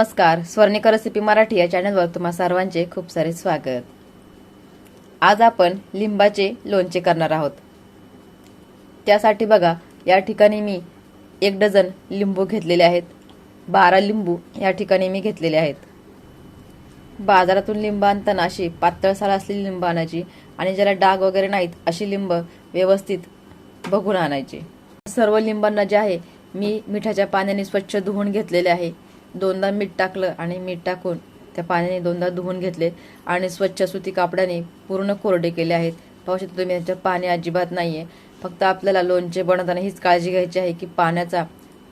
नमस्कार. स्वर्णिका रेसिपी मराठी या चॅनलवर तुम्हा सर्वांचे खूप सारे स्वागत. आज आपण लिंबाचे लोणचे करणार आहोत. त्यासाठी बघा या ठिकाणी मी एक डझन लिंबू घेतलेले आहेत. बारा लिंबू या ठिकाणी मी घेतलेले आहेत. बाजारातून लिंब आणताना अशी पातळ साल असलेली लिंब आणायची आणि ज्याला डाग वगैरे नाहीत अशी लिंब व्यवस्थित बघून आणायची. सर्व लिंबांना जे आहे मी मिठाच्या पाण्याने स्वच्छ धुवून घेतलेले आहे. दोनदा मीठ टाकलं आणि मीठ टाकून त्या पाण्याने दोनदा धुवून घेतले आणि स्वच्छ सुती कापडाने पूर्ण कोरडे केले आहेत. पाहू शकता तुम्ही याच्यात पाणी अजिबात नाही आहे फक्त आपल्याला लोणचे बनवताना हीच काळजी घ्यायची आहे की पाण्याचा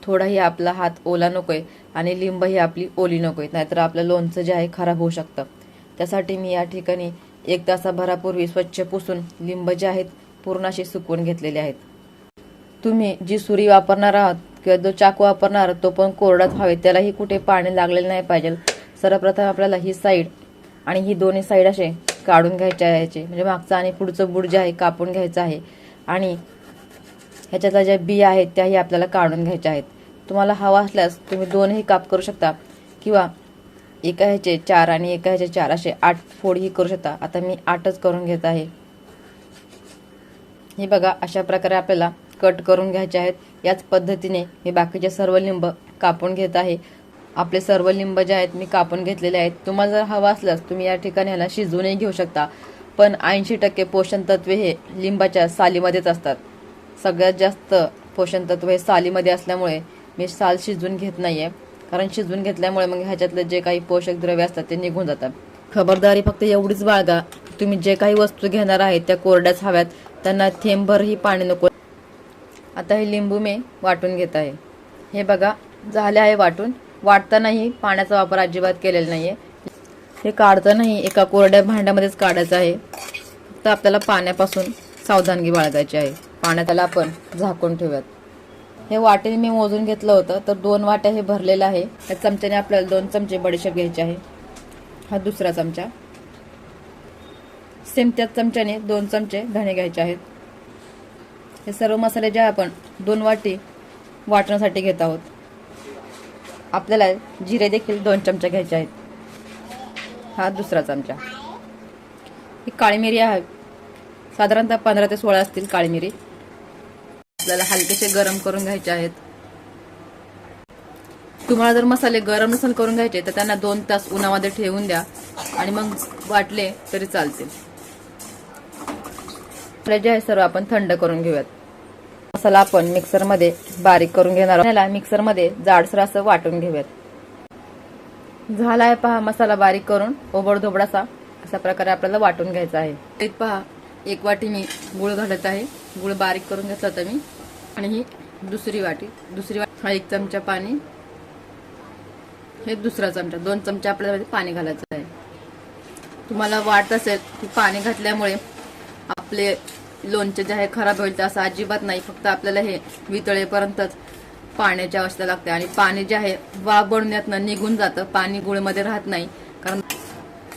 थोडाही आपला हात ओला नको आहे आणि लिंबही आपली ओली नको आहे नाहीतर आपलं लोणचं जे आहे खराब होऊ शकतं. त्यासाठी मी या ठिकाणी एक तासाभरापूर्वी स्वच्छ पुसून लिंब जे आहेत पूर्ण असे सुकवून घेतलेले आहेत. तुम्ही जी सुरी वापरणार आहात किंवा जो चाकू वापरणार तो पण कोरडाच हवे त्यालाही कुठे पाणी लागलेलं नाही पाहिजे. सर्वप्रथम आपल्याला ही साईड आणि ही दोन्ही साईड असे काढून घ्यायचे आहे. याचे म्हणजे मागचं आणि पुढचं बुड जे आहे कापून घ्यायचं आहे. आणि ह्याच्यातल्या ज्या बिया आहेत त्याही आपल्याला काढून घ्यायच्या आहेत. तुम्हाला हवा असल्यास तुम्ही दोनही काप करू शकता. किंवा एका ह्याचे चार आणि एका ह्याचे चार असे आठ फोडही करू शकता. आता मी आठच करून घेत आहे. हे बघा अशा प्रकारे आपल्याला कट करून घ्यायचे आहेत. याच पद्धतीने मी बाकीचे सर्व लिंब कापून घेत आहे. आपले सर्व लिंब जे आहेत मी कापून घेतलेले आहेत. तुम्हाला जर हवा असल्यास तुम्ही या ठिकाणी ह्याला शिजवूनही घेऊ शकता. पण ऐंशी टक्के पोषण तत्वे हे लिंबाच्या सालीमध्येच असतात. सगळ्यात जास्त पोषण तत्व हे सालीमध्ये असल्यामुळे मी साल शिजवून घेत नाही आहे कारण शिजवून घेतल्यामुळे मग ह्याच्यातले जे काही पोषक द्रव्य असतात ते निघून जातात. खबरदारी फक्त एवढीच बाळगा तुम्ही जे काही वस्तू घेणार आहेत त्या कोरड्याच हव्यात. त्यांना थेंबभरही पाणी नको आता हे लिंबू मी वाटून घेत आहे. हे बघा झाले आहे वाटून. वाटतानाही पाण्याचा वापर अजिबात केलेला नाहीये. हे काढतानाही एका कोरड्या भांड्यामध्येच काढायचं आहे. फक्त आपल्याला पाण्यापासून सावधानगी बाळगायची आहे. पाण्याला आपण झाकून ठेवूयात. हे वाटेने मी मोजून घेतलं होतं तर दोन वाट्या हे भरलेलं आहे. या चमच्याने आपल्याला दोन चमचे बडीशेप घ्यायचे आहे. हा दुसरा चमचा. सेम त्याच चमच्याने दोन चमचे धणे घ्यायचे आहेत. हे सर्व मसाले जे आपण दोन वाटी वाटण्यासाठी घेत आहोत. आपल्याला जिरे देखील दोन चमचे घ्यायचे आहेत. हा दुसरा चमचा. ही काळी मिरी आहे. साधारणतः पंधरा ते सोळा असतील काळी मिरी. आपल्याला हलकेसे गरम करून घ्यायचे आहेत. तुम्हाला जर मसाले गरम नसेल करून घ्यायचे तर त्यांना दोन तास उन्हामध्ये ठेवून द्या आणि मग वाटले तरी चालतील. मसाले जे आहे सर्व आपण थंड करून घेऊयात. मसाला आपण मिक्सरमध्ये बारीक करून घेणार आहोत. मिक्सरमध्ये जाडसर असं वाटून घेऊयात. झाला आहे पहा मसाला बारीक करून. ओबडधोबडासा अशा प्रकारे आपल्याला वाटून घ्यायचा आहे. एक पहा एक वाटी मी गुळ घालत आहे. गुळ बारीक करून घेतला होता मी. आणि ही दुसरी वाटी. दुसरी वाटी हा एक चमचा पाणी. हे दुसरा चमचा. दोन चमचे आपल्याला पाणी घालायचं आहे. तुम्हाला वाटत असेल की पाणी घातल्यामुळे आपले लोणचे जे आहे खराब होईल तर असं अजिबात नाही. फक्त आपल्याला हे वितळेपर्यंतच पाण्याची आवश्यकता लागते. आणि पाणी जे आहे वाफ बनण्यातनं निघून जातं. पाणी गुळमध्ये राहत नाही. कारण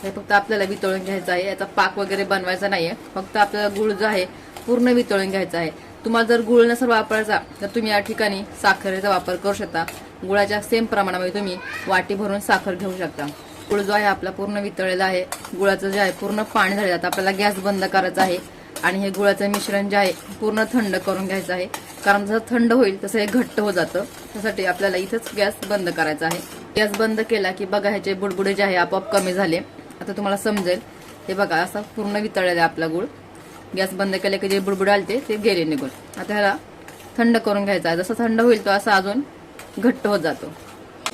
हे फक्त आपल्याला वितळून घ्यायचं आहे. याचा पाक वगैरे बनवायचा नाहीये. फक्त आपल्याला गुळ जो आहे पूर्ण वितळून घ्यायचा आहे. तुम्हाला जर गुळ नसेल वापरायचा तर तुम्ही या ठिकाणी साखरेचा वापर करू शकता. गुळाच्या सेम प्रमाणामध्ये तुम्ही वाटी भरून साखर घेऊ शकता. गुळ जो आहे आपला पूर्ण वितळलेला आहे. गुळाचं जे आहे पूर्ण पाणी झालेलं आता आपल्याला गॅस बंद करायचा आहे. आणि हे गुळाचं मिश्रण जे आहे पूर्ण थंड करून घ्यायचं आहे. कारण जसं थंड होईल तसं हे घट्ट हो जातं. त्यासाठी आपल्याला इथंच गॅस बंद करायचा आहे. गॅस बंद केला की बघा ह्याचे बुडबुडे जे आहे आपोआप कमी झाले. आता तुम्हाला समजेल. हे बघा असं पूर्ण वितळलेला आहे आपला गुळ. गॅस बंद केले की जे बुडबुडे आले ते गेले निघून. आता ह्याला थंड करून घ्यायचा आहे. जसं थंड होईल तो असा अजून घट्ट होत जातो.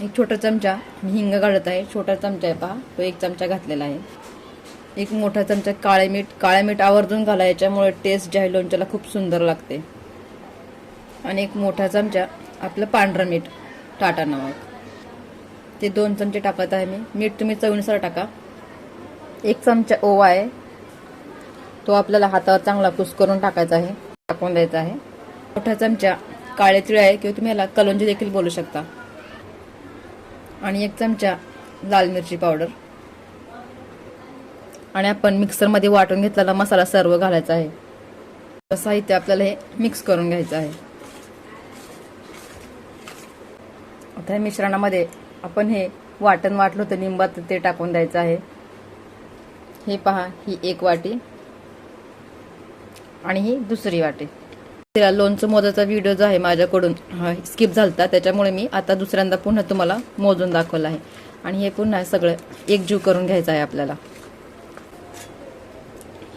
एक छोटा चमचा मी हिंग काढत आहे. छोटा चमचा आहे पहा. तो एक चमचा घातलेला आहे. एक मोठा चमचा काळे मीठ काळे मीठ आवर्जून घाला याच्यामुळे टेस्ट जे आहे लोणच्याला खूप सुंदर लागते. आणि एक मोठा चमचा आपलं पांढरं मीठ टाटा नमक ते दोन चमचे टाकत आहे मी. मीठ तुम्ही चवीनुसार टाका. एक चमचा ओवा आहे. तो आपल्याला हातावर चांगला कुस करून टाकायचा आहे. टाकून द्यायचा आहे. मोठा चमचा काळे तिळ आहे किंवा तुम्ही याला कलोंजी देखील बोलू शकता. आणि एक चमचा लाल मिरची पावडर. आणि आपण मिक्सरमध्ये वाटून घेतलेला मसाला सर्व घालायचा आहे. साहित्य आपल्याला हे मिक्स करून घ्यायचं आहे. आता या मिश्रणामध्ये आपण हे वाटण वाटलं होतं लिंबात ते टाकून द्यायचं आहे. हे पहा ही एक वाटी आणि ही दुसरी वाटी. तिला लोणचं मोजाचा व्हिडिओ जो आहे माझ्याकडून स्किप झालता. त्याच्यामुळे मी आता दुसऱ्यांदा पुन्हा तुम्हाला मोजून दाखवलं आहे. आणि हे पुन्हा सगळं एकजीव करून घ्यायचं आहे आपल्याला.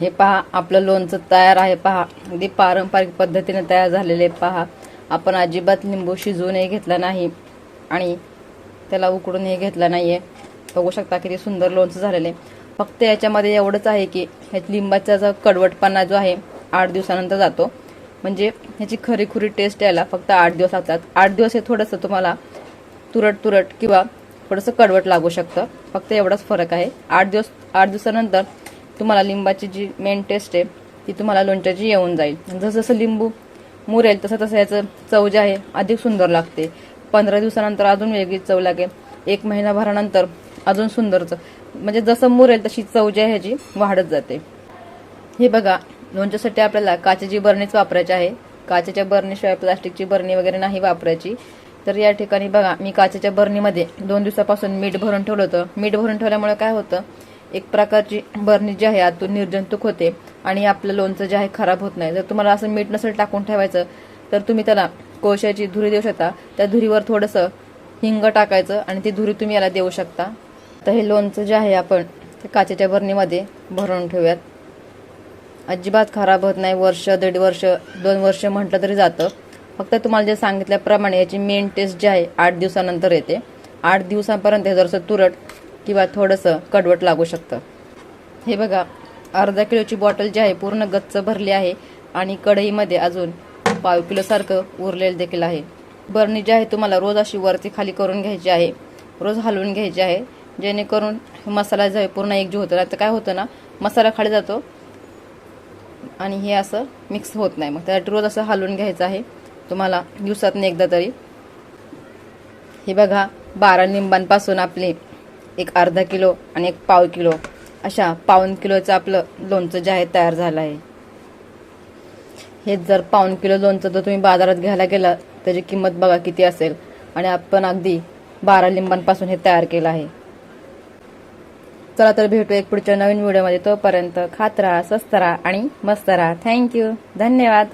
हे पहा आपलं लोणचं तयार आहे पहा. अगदी पारंपरिक पद्धतीने तयार झालेले पहा. आपण अजिबात लिंबू शिजवूनही घेतला नाही. आणि त्याला उकडूनही घेतला आहे बघू शकता किती सुंदर लोणचं झालेलं आहे. फक्त याच्यामध्ये एवढंच आहे की ह्या लिंबाचा जो कडवटपणा जो आहे आठ दिवसानंतर जातो. म्हणजे ह्याची खरीखुरी टेस्ट यायला फक्त आठ दिवस लागतात. आठ दिवस हे थोडंसं तुम्हाला तुरट तुरट किंवा थोडंसं कडवट लागू शकतं. फक्त एवढाच फरक आहे. आठ दिवस आठ दिवसानंतर तुम्हाला लिंबाची जी मेन टेस्ट आहे ती तुम्हाला लोणच्याची येऊन जाईल. जसं जसं लिंबू मुरेल तसं तसं याचं चव जे आहे अधिक सुंदर लागते. पंधरा दिवसानंतर अजून वेगळी चव लागेल. एक महिनाभरानंतर अजून सुंदर चव. म्हणजे जसं मुरेल तशी चव जी आहे ह्याची वाढत जाते. हे बघा लोणच्यासाठी आपल्याला काचेची बरणीच वापरायची आहे. काचेच्या बरणीशिवाय प्लास्टिकची बरणी वगैरे नाही वापरायची. तर या ठिकाणी बघा मी काचेच्या बरणीमध्ये दोन दिवसापासून मीठ भरून ठेवलं होतं. मीठ भरून ठेवल्यामुळे काय होतं एक प्रकारची बरणी जी आहे आतून निर्जंतुक होते आणि आपलं लोणचं जे आहे खराब होत नाही. जर तुम्हाला असं मीठ नसेल टाकून ठेवायचं तर तुम्ही त्याला कोळशाची धुरी देऊ शकता. त्या धुरीवर थोडंसं हिंग टाकायचं आणि ती धुरी तुम्ही याला देऊ शकता. तर हे लोणचं जे आहे आपण ते काचेच्या बरणीमध्ये भरून ठेवूयात. अजिबात खराब होत नाही. वर्ष दीड वर्ष दोन वर्ष म्हटलं तरी जातं. फक्त तुम्हाला जे सांगितल्याप्रमाणे याची मेन टेस्ट जी आहे आठ दिवसानंतर येते. आठ दिवसापर्यंत हे तुरट किंवा थोडंसं कडवट लागू शकतं. हे बघा अर्धा किलोची बॉटल जी आहे पूर्ण गच्च भरली आहे आणि कढईमध्ये अजून पाव किलोसारखं उरलेलं देखील आहे. बरणी जी आहे तुम्हाला रोज अशी वरती खाली करून घ्यायची आहे. रोज हलवून घ्यायची आहे. जेणेकरून मसाला जो आहे पूर्ण एकजीव होतो. नाही तर काय होतं ना मसाला खाली जातो आणि हे असं मिक्स होत नाही. मग त्यासाठी रोज असं हलवून घ्यायचं आहे. तुम्हाला दिवसातून एकदा तरी. हे बघा बारा निंबांपासून आपली एक अर्धा किलो आणि एक पाव किलो अशा पाऊन किलोचं आपलं लोणचं जे आहे तयार झालं आहे. हे जर पाऊन किलो लोणचं जर तुम्ही बाजारात घ्यायला गेला त्याची किंमत बघा किती असेल. आणि आपण अगदी बारा लिंबांपासून हे तयार केलं आहे. चला तर भेटू एक पुढच्या नवीन व्हिडिओमध्ये. तोपर्यंत खात राहा स्वस्त राहा आणि मस्त राहा. थँक्यू धन्यवाद.